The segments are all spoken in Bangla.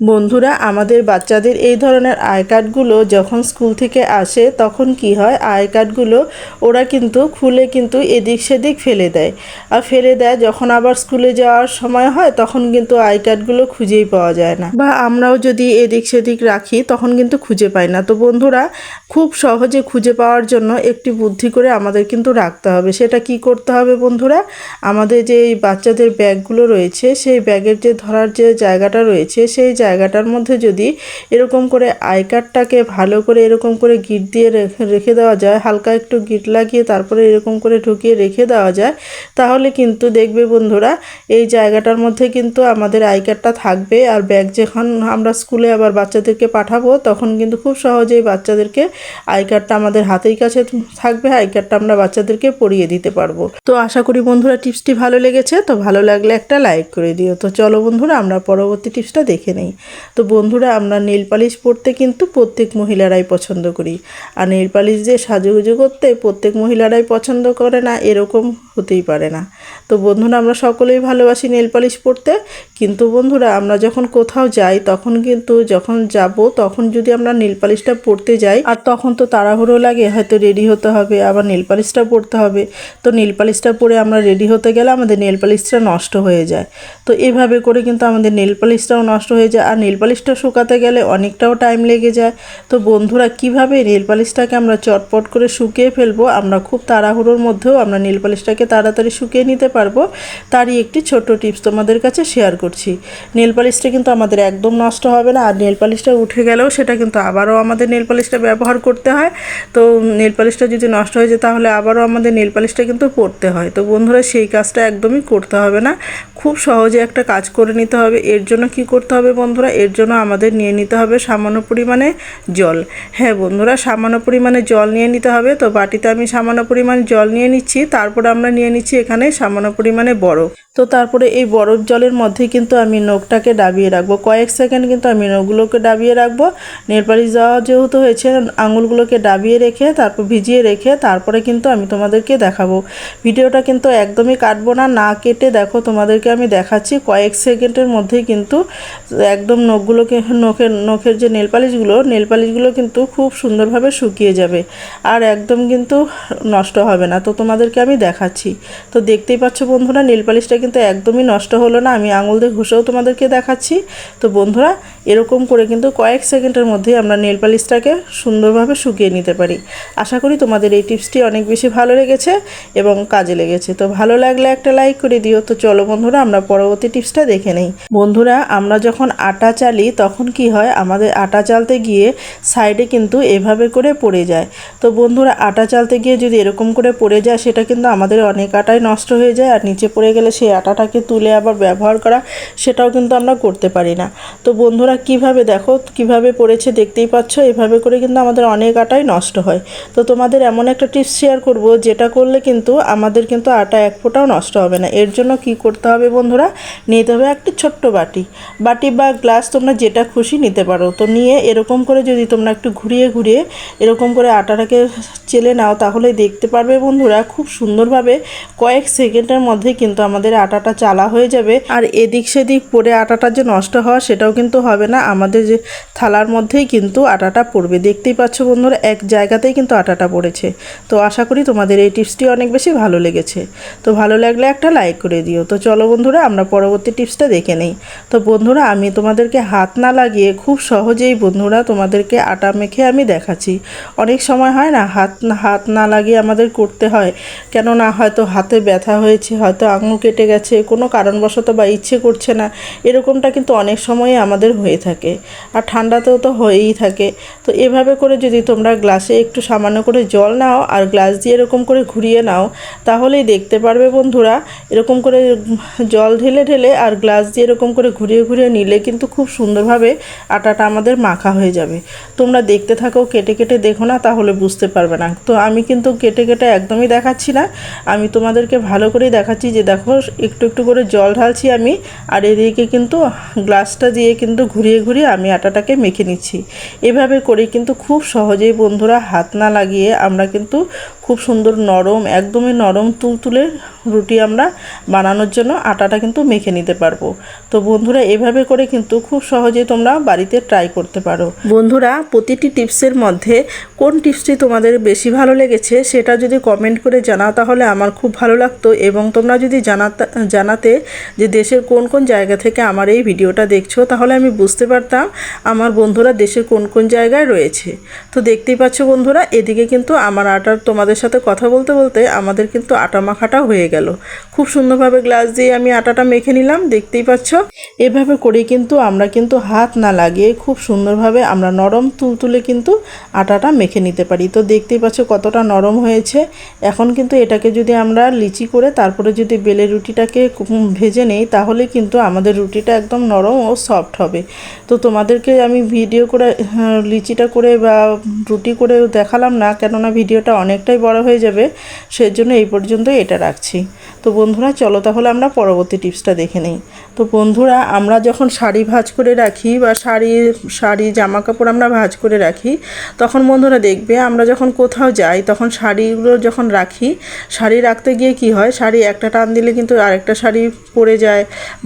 বন্ধুরা, আমাদের বাচ্চাদের এই ধরনের আই কার্ডগুলো যখন স্কুল থেকে আসে, তখন কি হয়? আই কার্ডগুলো ওরা কিন্তু খুলে কিন্তু এদিক সেদিক ফেলে দেয়। আর ফেলে দেয় যখন আবার স্কুলে যাওয়ার সময় হয়, তখন কিন্তু আই কার্ডগুলো খুঁজেই পাওয়া যায় না। বা আমরাও যদি এদিক সেদিক রাখি, তখন কিন্তু খুঁজে পাই না। তো বন্ধুরা, খুব সহজে খুঁজে পাওয়ার জন্য একটি বুদ্ধি করে আমাদের কিন্তু রাখতে হবে। সেটা কি করতে হবে বন্ধুরা? আমাদের যে বাচ্চাদের ব্যাগগুলো রয়েছে, সেই ব্যাগের যে ধরার যে জায়গাটা রয়েছে, সেই জায়গাটার মধ্যে যদি এরকম করে আই কার্ডটাকে ভালো করে এরকম করে গিট দিয়ে রেখে দেওয়া যায়, হালকা একটু গিট লাগিয়ে তারপরে এরকম করে ঢুকিয়ে রেখে দেওয়া যায়, তাহলে কিন্তু দেখবে বন্ধুরা এই জায়গাটার মধ্যে কিন্তু আমাদের আই কার্ডটা থাকবে। আর ব্যাগ যখন আমরা স্কুলে আবার বাচ্চাদেরকে পাঠাবো, তখন কিন্তু খুব সহজেই বাচ্চাদেরকে আই কার্ডটা আমাদের হাতের কাছে থাকবে আই কার্ডটা আমরা বাচ্চাদেরকে পরিয়ে দিতে পারব। তো আশা করি বন্ধুরা টিপসটি ভালো লেগেছে। তো ভালো লাগলে একটা লাইক করে দিও। তো চলো বন্ধুরা, আমরা পরবর্তী টিপসটা দেখে নেই। তো বন্ধুরা, আমরা নেল পালিশ পরতে কিন্তু প্রত্যেক মহিলারাই পছন্দ করি। আর নেল পালিশ দিয়ে সাজুগুজু করতে প্রত্যেক মহিলারাই পছন্দ করে না, এরকম হতেই পারে না। তো বন্ধুরা, আমরা সকলেই ভালোবাসি নেল পালিশ পরতে। কিন্তু বন্ধুরা, আমরা যখন কোথাও যাই, তখন কিন্তু যখন যাব, তখন যদি আমরা নেল পালিশটা পরতে যাই, আর তখন তো তাড়াহুড়ো লাগে, হয়তো রেডি হতে হবে, আবার নেল পালিশটা পরতে হবে। তো নেল পালিশটা পরে আমরা রেডি হতে গেলে আমাদের নেল পালিশটা নষ্ট হয়ে যায়। তো এভাবে করে কিন্তু আমাদের নেল পালিশটাও নষ্ট হয়ে যায়। আর নেল পালিশটা শুকাতে গেলে অনেকটাও টাইম লেগে যায়। তো বন্ধুরা, কীভাবে নেল পালিশটাকে আমরা চটপট করে শুকিয়ে ফেলব? আমরা খুব তাড়াহুড়োর মধ্যেও আমরা নেল পালিশটাকে তাড়াতাড়ি শুকিয়ে নিতে পারব। তারই একটি ছোট্ট টিপস তোমাদের কাছে শেয়ার করছি। নেল পালিশটা কিন্তু আমাদের একদম নষ্ট হবে না, আর নেল পালিশটা উঠে গেলেও সেটা কিন্তু আবারও আমাদের নেল পালিশটা ব্যবহার করতে হয়। তো নেল পালিশটা যদি নষ্ট হয়ে যায়, তাহলে আবারও আমাদের নেল পালিশটা কিন্তু পরতে হয়। তো বন্ধুরা, সেই কাজটা একদমই করতে হবে না। খুব সহজে একটা কাজ করে নিতে হবে। এর জন্য কি করতে হবে বন্ধুরা, এর জন্য আমাদের নিয়ে নিতে হবে সামান্য পরিমাণে জল। হ্যাঁ বন্ধুরা, সামান্য পরিমাণে জল নিয়ে নিতে হবে। তো বাটিতে আমি সামান্য পরিমাণ জল নিয়ে নিচ্ছি। তারপরে আমরা নিয়ে নিচ্ছি এখানে সামান্য পরিমাণে বরফ। তো তারপরে এই বরফ জলের মধ্যে কিন্তু আমি নখটাকে ডাবিয়ে রাখব। কয়েক সেকেন্ড কিন্তু আমি নখগুলোকে ডাবিয়ে রাখব। নেলপালিশ দেওয়া যেহেতু হয়েছে, আঙুলগুলোকে ডাবিয়ে রেখে, তারপর ভিজিয়ে রেখে, তারপরে কিন্তু আমি তোমাদেরকে দেখাবো। ভিডিওটা কিন্তু একদমই কাটবো না না কেটে দেখো তোমাদেরকে আমি দেখাচ্ছি। কয়েক সেকেন্ডের মধ্যেই কিন্তু একদম নখগুলোকে, নখের নখের যে নেল পালিশগুলো নেল পালিশগুলো কিন্তু খুব সুন্দরভাবে শুকিয়ে যাবে আর একদম কিন্তু নষ্ট হবে না। তো তোমাদেরকে আমি দেখাচ্ছি। তো দেখতেই পাচ্ছ বন্ধুরা নেল পালিশটা কিন্তু একদমই নষ্ট হলো না। আমি আঙুল দিয়ে ঘষেও তোমাদেরকে দেখাচ্ছি। তো বন্ধুরা, এরকম করে কিন্তু কয়েক সেকেন্ডের মধ্যেই আমরা নেল পালিশটাকে সুন্দরভাবে শুকিয়ে নিতে পারি। আশা করি তোমাদের এই টিপসটি অনেক বেশি ভালো লেগেছে এবং কাজে লেগেছে। তো ভালো লাগলে একটা লাইক করে দিও। তো চলো বন্ধুরা, আমরা পরবর্তী টিপসটা দেখে নেই। বন্ধুরা, আমরা যখন আটা চালি, তখন কি হয়, আমাদের আটা চালতে গিয়ে সাইডে কিন্তু এভাবে করে পড়ে যায়। তো বন্ধুরা, আটা চালতে গিয়ে যদি এরকম করে পড়ে যায়, সেটা কিন্তু আমাদের অনেক আটাই নষ্ট হয়ে যায়। আর নিচে পড়ে গেলে সেই আটাটাকে তুলে আবার ব্যবহার করা, সেটাও কিন্তু আমরা করতে পারি না। তো বন্ধুরা, কীভাবে দেখো, কীভাবে পড়েছে দেখতেই পাচ্ছ? এভাবে করে কিন্তু আমাদের অনেক আটাই নষ্ট হয়। তো তোমাদের এমন একটা টিপস শেয়ার করব, যেটা করলে কিন্তু আমাদের কিন্তু আটা এক ফোঁটাও নষ্ট হবে না। এর জন্য কি করতে হবে বন্ধুরা, নিতে হবে একটি ছোট্ট বাটি। বাটি বা গ্লাস তোমরা যেটা খুশি নিতে পারো। তো নিয়ে এরকম করে যদি তোমরা একটু ঘুরিয়ে ঘুরিয়ে এরকম করে আটাটাকে চেলে নাও তাহলে দেখতে পারবে বন্ধুরা খুব সুন্দরভাবে কয়েক সেকেন্ডের মধ্যে কিন্তু আমাদের আটাটা চালা হয়ে যাবে। আর এদিক সেদিক পরে আটাটা যে নষ্ট হওয়া সেটাও কিন্তু হবে না। আমাদের যে থালার মধ্যেই কিন্তু আটাটা পড়বে। দেখতেই পাচ্ছ বন্ধুরা, এক জায়গাতেই কিন্তু আটাটা পড়েছে। তো আশা করি তোমাদের এই টিপসটি অনেক বেশি ভালো লেগেছে। তো ভালো লাগলে একটা লাইক করে দিও। তো চলো বন্ধুরা, আমরা পরবর্তী টিপসটা দেখে নেই। তো বন্ধুরা, আমি তোমাদেরকে হাত না লাগিয়ে খুব সহজেই বন্ধুরা তোমাদেরকে আটা মেখে আমি দেখাচ্ছি। অনেক সময় হয় না, হাত হাত না লাগিয়ে আমাদের করতে হয়। কেননা হয়তো হাতে ব্যথা হয়েছে, হয়তো আঙুল কেটে গেছে, কোনো কারণবশত বা ইচ্ছে করছে না, এরকমটা কিন্তু অনেক সময়ই আমাদের হয়ে থাকে। আর ঠান্ডাতেও তো হয়েই থাকে। তো এভাবে করে যদি তোমরা গ্লাসে একটু সামান্য করে জল নাও আর গ্লাস দিয়ে এরকম করে ঘুরিয়ে নাও, তাহলেই দেখতে পারবে বন্ধুরা। এরকম করে জল ঢেলে ঢেলে আর গ্লাস দিয়ে এরকম করে ঘুরিয়ে ঘুরিয়ে নিলে কিন্তু কিন্তু খুব সুন্দরভাবে আটাটা আমাদের মাখা হয়ে যাবে। তোমরা দেখতে থাকো, কেটে কেটে দেখো না, তাহলে বুঝতে পারবে না। তো আমি কিন্তু কেটে কেটে একদমই দেখাচ্ছি না। আমি তোমাদেরকে ভালো করেই দেখাচ্ছি যে দেখো, একটু একটু করে জল ঢালছি আমি, আর এদিকে কিন্তু গ্লাসটা দিয়ে কিন্তু ঘুরিয়ে ঘুরিয়ে আমি আটাটাকে মেখে নিচ্ছি। এভাবে করে কিন্তু খুব সহজেই বন্ধুরা হাত না লাগিয়ে আমরা কিন্তু খুব সুন্দর নরম, একদমই নরম তুলতুলে রুটি আমরা বানানোর জন্য আটাটা কিন্তু মেখে নিতে পারব। তো বন্ধুরা, এভাবে করে কিন্তু খুব সহজে তোমরা বাড়িতে ট্রাই করতে পারো। বন্ধুরা, প্রতিটি টিপসের মধ্যে কোন টিপসটি তোমাদের বেশি ভালো লেগেছে সেটা যদি কমেন্ট করে জানাও, তাহলে আমার খুব ভালো লাগতো এবং তোমরা যদি জানাতে জানাতে যে দেশের কোন কোন জায়গা থেকে আমার এই ভিডিওটা দেখছ, তাহলে আমি বুঝতে পারতাম আমার বন্ধুরা দেশের কোন কোন জায়গায় রয়েছে। তো দেখতেই পাচ্ছ বন্ধুরা, এদিকে কিন্তু আমার আটার তোমাদের সাথে কথা বলতে বলতে আমাদের কিন্তু আটা মাখাটা হয়ে গেল। খুব সুন্দরভাবে গ্লাস দিয়ে আমি আটাটা মেখে নিলাম, দেখতেই পাচ্ছ। এভাবে করে কিন্তু আমরা কিন্তু হাত না লাগিয়ে খুব সুন্দরভাবে আমরা নরম তুলতুলে কিন্তু আটাটা মেখে নিতে পারি। তো দেখতেই পাচ্ছ কতটা নরম হয়েছে। এখন কিন্তু এটাকে যদি আমরা লিচি করে তারপরে যদি বেলে রুটিটাকে ভেজে নেই তাহলে কিন্তু আমাদের রুটিটা একদম নরম ও সফট হবে। তো তোমাদেরকে আমি ভিডিও করে হ্যাঁ, লিচিটা করে বা রুটি করে দেখালাম না কেননা ভিডিওটা অনেকটাই বড় হয়ে যাবে সেজন্য এই পর্যন্ত এটা রাখছি। তো বন্ধুরা চলো তাহলে আমরা পরবর্তী টিপসটা দেখে নিই। তো বন্ধুরা আমরা যখন শাড়ি ভাঁজ করে রাখি বা শাড়ি শাড়ি জামা কাপড় আমরা ভাঁজ করে রাখি। তখন বন্ধুরা দেখবে আমরা যখন কোথাও যাই, তখন শাড়িগুলো যখন রাখি, শাড়ি রাখতে গিয়ে কি হয়, শাড়ি একটা টান দিলে কিন্তু আরেকটা শাড়ি পরে যায়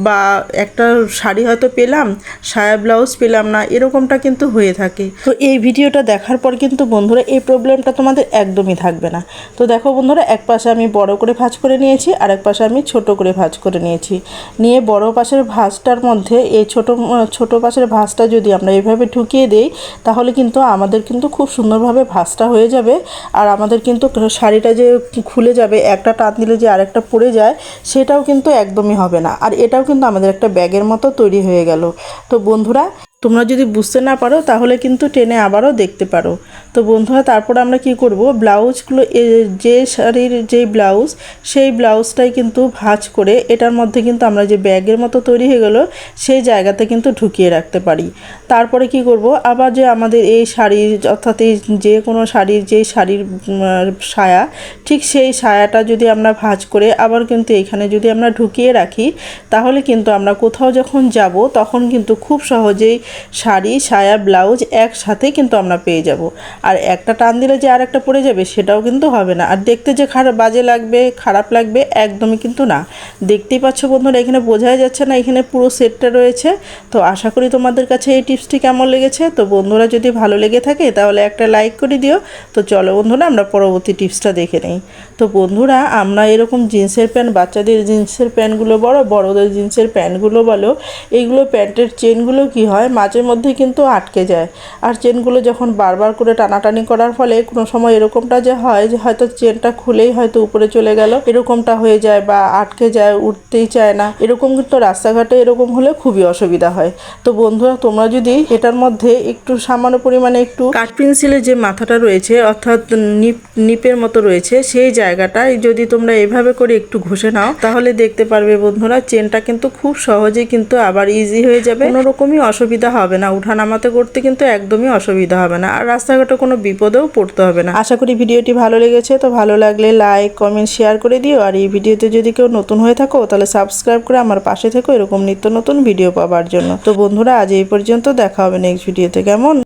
বা একটা শাড়ি হয়তো পেলাম, সায়া ব্লাউজ পেলাম না, এরকমটা কিন্তু হয়ে থাকে। তো এই ভিডিওটা দেখার পর কিন্তু বন্ধুরা এই প্রবলেমটা তোমাদের একদমই থাকবে না। তো দেখো বন্ধুরা, এক পাশে আমি বড় করে ভাঁজ করে নিয়েছি আর এক পাশে আমি ছোট করে ভাঁজ করে নিয়েছি। নিয়ে বড় পাশের ভাঁজটার মধ্যে এই ছোট ছোট পাশের ভাঁজটা যদি আমরা এভাবে ঢুকিয়ে দিই, তাহলে কিন্তু আমাদের কিন্তু খুব সুন্দরভাবে ভাঁজটা হয়ে যাবে। আর আমাদের কিন্তু শাড়িটা যে খুলে যাবে, একটা টান দিলে যে আরেকটা পড়ে যায়, সেটাও কিন্তু একদমই হবে না। আর এটাও কিন্তু আমাদের একটা ব্যাগের মতো তৈরি হয়ে গেল। তো বন্ধুরা তোমরা যদি বুঝতে না পারো, তাহলে কিন্তু টেনে আবারও দেখতে পারো। তো বন্ধুরা, তারপর আমরা কি করব? ব্লাউজগুলো যে শাড়ির যেই ব্লাউজ, সেই ব্লাউজটাই কিন্তু ভাঁজ করে এটার মধ্যে কিন্তু আমরা যে ব্যাগের মতো তৈরি হয়ে গেলো, সেই জায়গাতে কিন্তু ঢুকিয়ে রাখতে পারি। তারপরে কি করব? আবার যে আমাদের এই শাড়ির, অর্থাৎ এই যে কোনো শাড়ির, যেই শাড়ির সায়া, ঠিক সেই সায়াটা যদি আমরা ভাঁজ করে আবার কিন্তু এখানে যদি আমরা ঢুকিয়ে রাখি, তাহলে কিন্তু আমরা কোথাও যখন যাব, তখন কিন্তু খুব সহজেই শাড়ি, সায়া, ব্লাউজ একসাথে কিন্তু আমরা পেয়ে যাব। আর একটা টান দিলে যে আর একটা পড়ে যাবে, সেটাও কিন্তু হবে না। আর দেখতে যে খারাপ, বাজে লাগবে, খারাপ লাগবে, একদমই কিন্তু না। দেখতেই পাচ্ছ বন্ধুরা, এখানে বোঝাই যাচ্ছে না, এখানে পুরো সেটটা রয়েছে। তো আশা করি তোমাদের কাছে এই টিপসটি কেমন লেগেছে? তো বন্ধুরা, যদি ভালো লেগে থাকে, তাহলে একটা লাইক করে দিও। তো চলো বন্ধুরা, আমরা পরবর্তী টিপসটা দেখে নিই। তো বন্ধুরা, আমরা এরকম জিন্সের প্যান্ট, বাচ্চাদের জিন্সের প্যান্টগুলো বড় বড়দের জিন্সের প্যান্টগুলো বলো এইগুলো প্যান্টের চেনগুলো কি হয়? মাঝে মধ্যে কিন্তু আটকে যায়। আর চেনগুলো যখন বারবার করে টানাটানি করার ফলে কোনো সময় এরকমটা যে হয় যে হয়তো চেনটা খুলেই হয়তো উপরে চলে গেল, এরকমটা হয়ে যায় বা আটকে যায়, উঠতেই চায় না। এরকম কিন্তু রাস্তাঘাটে এরকম হলে খুবই অসুবিধা হয়। তো বন্ধুরা, তোমরা যদি এটার মধ্যে একটু সামান্য পরিমাণে একটু কাঠ পেন্সিলের যে মাথাটা রয়েছে, অর্থাৎ নিপ, নিপের মতো রয়েছে, সেই জায়গাটায় যদি তোমরা এভাবে করে একটু ঘষে নাও, তাহলে দেখতে পারবে বন্ধুরা, চেনটা কিন্তু খুব সহজে কিন্তু আবার ইজি হয়ে যাবে। কোনো রকমই অসুবিধা হবে না উঠা নামাতে করতে কিন্তু একদমই অসুবিধা হবে না, আর রাস্তাঘাটে কোনো বিপদেও পড়তে হবে না। আশা করি ভিডিওটি ভালো লেগেছে, তো ভালো লাগলে লাইক কমেন্ট শেয়ার করে দিও, আর এই ভিডিওতে যদি কেউ নতুন হয়ে থাকো, তাহলে সাবস্ক্রাইব করে আমার পাশে থেকো, এরকম নিত্য নতুন ভিডিও পাওয়ার জন্য। তো বন্ধুরা, আজ এই পর্যন্ত, দেখা হবে নেক্সট ভিডিওতে কেমন?